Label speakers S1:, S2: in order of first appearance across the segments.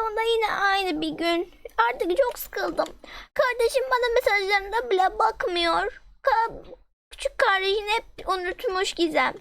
S1: Onda yine aynı bir gün. Artık çok sıkıldım. Kardeşim bana mesajlarına bile bakmıyor. Ka- küçük kardeşini hep unutmuş Gizem.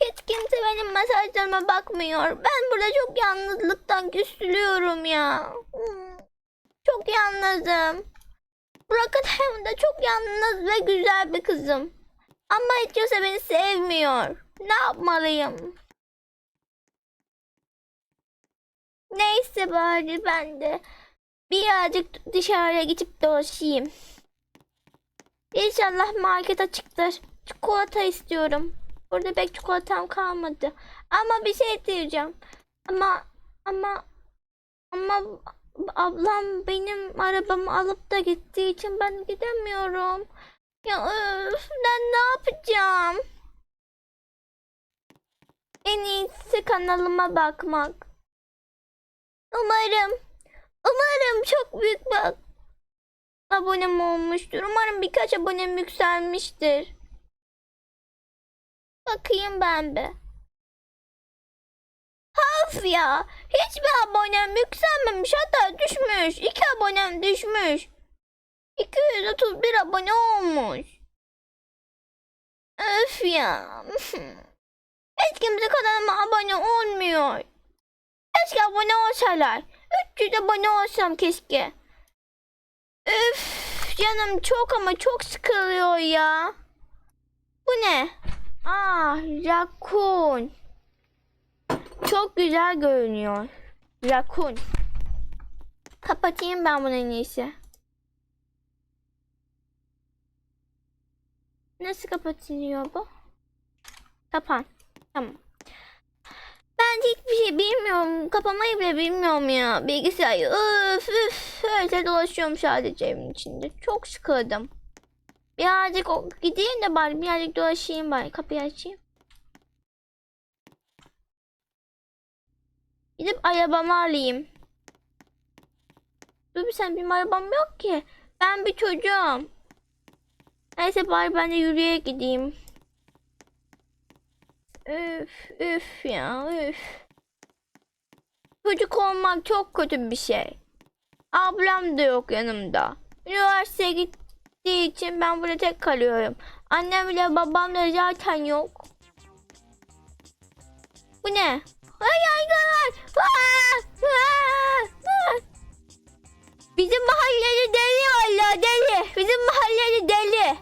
S1: Hiç kimse benim mesajlarıma bakmıyor. Ben burada çok yalnızlıktan küsülüyorum ya. Çok yalnızım. Burak'ın evinde çok yalnız ve güzel bir kızım. Ama hiç kimse beni sevmiyor. Ne yapmalıyım? Neyse bari ben de birazcık dışarıya gidip dolaşayım. İnşallah market açıktır. Çikolata istiyorum. Burada pek çikolatam kalmadı. Ama bir şey diyeceğim. Ama ama ama ablam benim arabamı alıp da gittiği için ben gidemiyorum. Ya öf, ben ne yapacağım? En iyisi kanalıma bakmak. Umarım, umarım çok büyük bir abonem olmuştur. Umarım birkaç abonem yükselmiştir. Bakayım ben bir. Of ya, hiçbir abonem yükselmemiş hatta düşmüş. İki abonem düşmüş. 231 abone olmuş. Öf ya. Hiç kimse kanalıma abone olmuyor. Keşke abone olsalar. 300 abone olsam keşke. Üf canım çok ama çok sıkılıyor ya. Bu ne? Ah rakun. Çok güzel görünüyor. Rakun. Kapatayım ben bunu en iyisi. Nasıl kapatılıyor bu? Kapan. Tamam. Hiçbir şey bilmiyorum. Kapamayı bile bilmiyorum ya. Bilgisayarı. Öf üf. Öyle dolaşıyorum sadece evin içinde. Çok sıkıldım. Birazcık gideyim de bari birazcık dolaşayım bari. Kapıyı açayım. Gidip arabamı alayım. Dur bir sen benim arabam yok ki. Ben bir çocuğum. Neyse bari ben de yürüye gideyim. Üf üf ya üf. Çocuk olmak çok kötü bir şey. Ablam da yok yanımda. Üniversiteye gittiği için ben burada tek kalıyorum. Annem ile babam da zaten yok. Bu ne? Ay! Aa! Bizim mahalleli deli valla deli. Bizim mahalleli deli.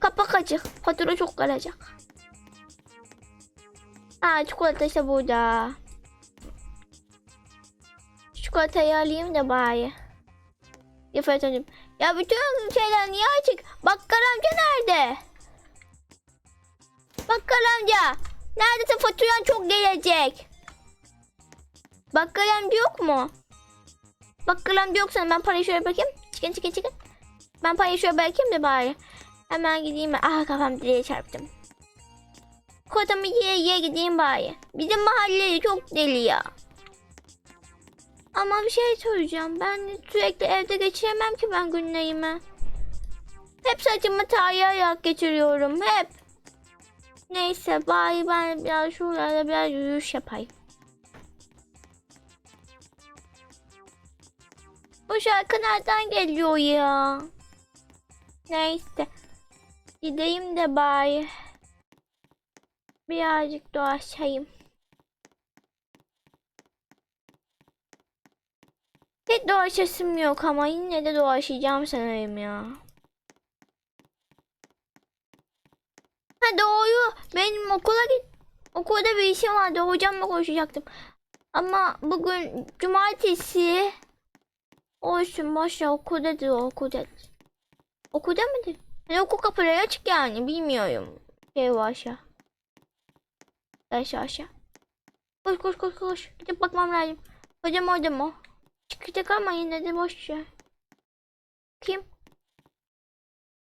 S1: Kapak açık. Fatura çok kalacak. Aa çikolata işte burada. Çikolatayı alayım da bari. Yafet hocam. Ya bütün şeyler niye açık? Bakkal amca nerede? Bakkal amca. Neredesin faturan çok gelecek. Bakkal amca yok mu? Bakkal amca yoksa ben parayı şöyle bakayım. Çıkın çıkın çıkın. Ben parayı şöyle bakayım da bari. Hemen gideyim. Ah kafam direğe çarptım. Kotamı yiye yiye gideyim bari. Bizim mahalle çok deli ya. Ama bir şey söyleyeceğim. Ben sürekli evde geçiremem ki ben günlerimi. Hep saçımı tarayarak geçiriyorum. Hep. Neyse bari ben biraz şuralarda biraz yürüyüş yapayım. Bu şarkı nereden geliyor ya? Neyse. Gideyim de bari. Birazcık dolaşayım. Hiç dolaşasım yok ama yine de dolaşacağım sanırım ya. Ha doğru. Benim okula git. Okulda bir işim vardı. Hocamla konuşacaktım. Ama bugün cumartesi. Olsun boş ver okulda diyor okulda. Okulda mıdır? Hani okul kapıları açık yani bilmiyorum. Şey var aşağı. Aşağı aşağı. Koş koş koş koş. Gidip bakmam lazım. Hocam orada mı? Çıkacak ama yine de boş ver. Kim?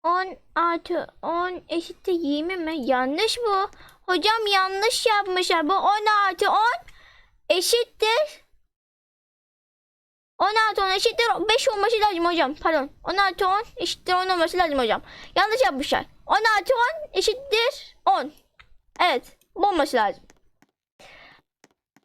S1: 10 artı 10 eşittir 20 mi? Yanlış bu. Hocam yanlış yapmışlar. Bu 10 artı 10 eşittir. 10 artı 10 eşittir 5 olması lazım hocam. Pardon. 10 artı 10 eşittir 10 olması lazım hocam. Yanlış yapmışlar. 10 artı 10 eşittir 10. Evet. Bu olması lazım.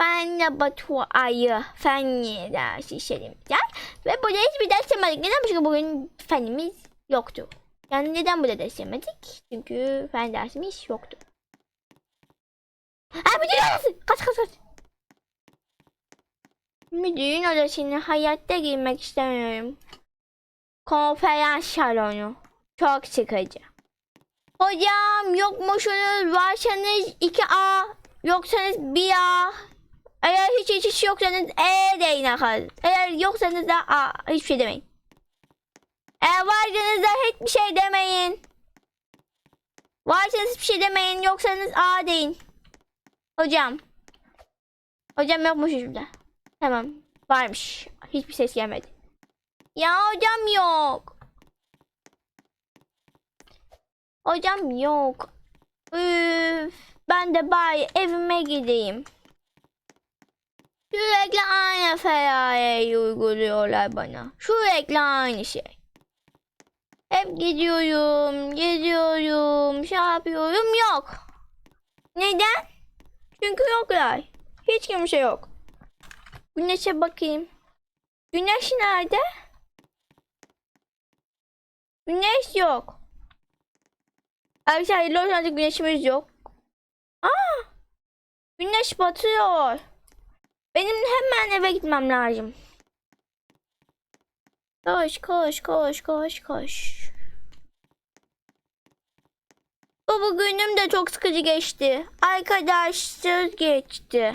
S1: Ve kak fin. Evet, bu haklıdır. Haklı. Evet, burada burada ders işlemiyoruz biz. Burada pıt pıt yapıyoruz. Evet, bunu yapıyoruz. Bıtı bıtı bıtı yapıyoruz. Ben de Batu Ayı Fenli ders işlemeyeceğim. Ve burada hiçbir ders yemedik. Neden? Çünkü bugün fenimiz yoktu. Yani neden burada ders yemedik? Çünkü fen dersimiz yoktu. Ha müdür odası! Kaç kaç kaç! Müdürün odasına hayatta girmek istemiyorum. Konferans salonu. Çok sıkıcı. Hocam yokmuşsunuz varsanız 2A yoksanız 1A eğer hiç hiç hiç yoksanız E deyin arkadaşlar. Eğer yoksanız da A hiçbir şey demeyin. Eğer varsanız da hiçbir şey demeyin. Varsanız hiçbir şey demeyin yoksanız A deyin. Hocam. Hocam yokmuş şurada. Tamam. Varmış. Hiçbir ses gelmedi. Ya hocam yok. Hocam yok. Üf, ben de bari evime gideyim. Sürekli aynı ferayeyi uyguluyorlar bana. Sürekli aynı şey. Hep gidiyorum, gidiyorum, şey yapıyorum yok. Neden? Çünkü yoklar. Hiç kimse yok. Güneşe bakayım. Güneş nerede? Güneş yok. Arkadaşlar olsun artık güneşimiz yok. Aa! Güneş batıyor. Benim hemen eve gitmem lazım. Koş koş koş koş koş. Bu bugünüm de çok sıkıcı geçti. Arkadaşsız geçti.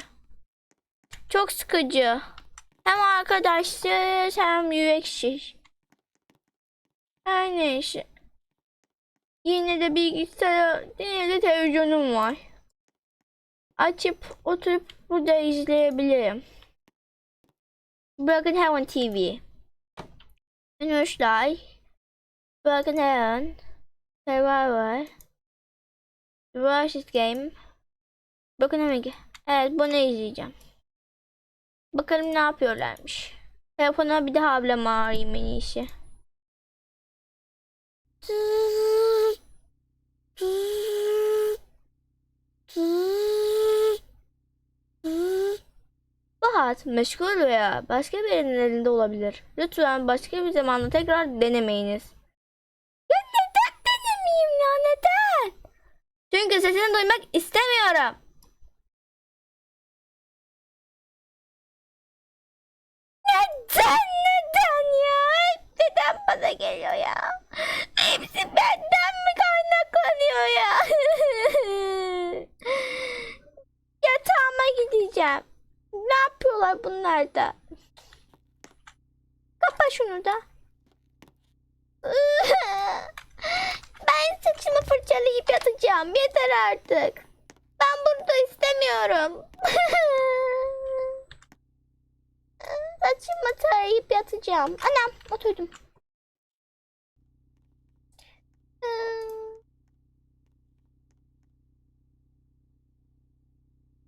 S1: Çok sıkıcı. Hem arkadaşsız hem yüreksiz. Her neyse. Yine de bilgisayar, yine de televizyonum var. Açıp oturup burada izleyebilirim. Broken Heaven TV. Arkadaşlar. Broken Heaven. Survivor. Versus Game. Broken Heaven. Evet bunu izleyeceğim. Bakalım ne yapıyorlarmış. Telefona bir daha ablama arayayım en iyisi. Bu hat meşgul veya başka birinin elinde olabilir. Lütfen başka bir zamanda tekrar denemeyiniz. Ya neden denemeyeyim ya neden? Çünkü sesini duymak istemiyorum. Neden neden ya? Neden bana geliyor ya? Hepsi benden mi kaynaklanıyor ya? Yatağıma gideceğim. Ne yapıyorlar bunlar da? Kapa şunu da. Ben saçımı fırçalayıp yatacağım. Yeter artık. Ben burada istemiyorum. Saçımı tarayıp yatacağım. Anam oturdum.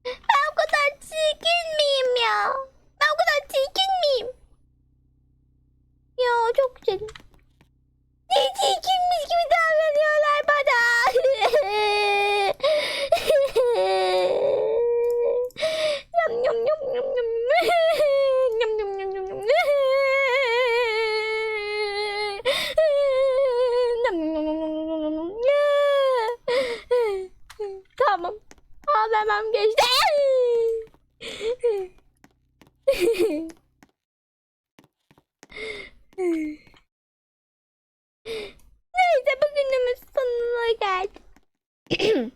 S1: Ben o kadar çirkin miyim ya? Ben o kadar çirkin miyim? Ya çok güzelim. Ne çirkinmiş gibi davranıyorlar bana. yum yum yum yum. Yum yum yum yum yum yum. Tamam. Ağlamam geçti. Neyse bugünümüz sonuna geldi.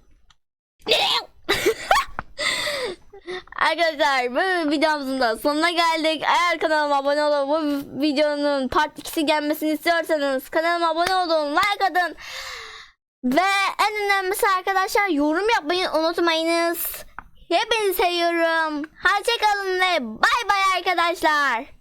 S1: Arkadaşlar bu videomuzun da sonuna geldik. Eğer kanalıma abone olup bu videonun part 2'si gelmesini istiyorsanız kanalıma abone olun, like atın. Ve en önemlisi arkadaşlar yorum yapmayı unutmayınız. Hepinizi seviyorum. Hoşçakalın ve bay bay arkadaşlar.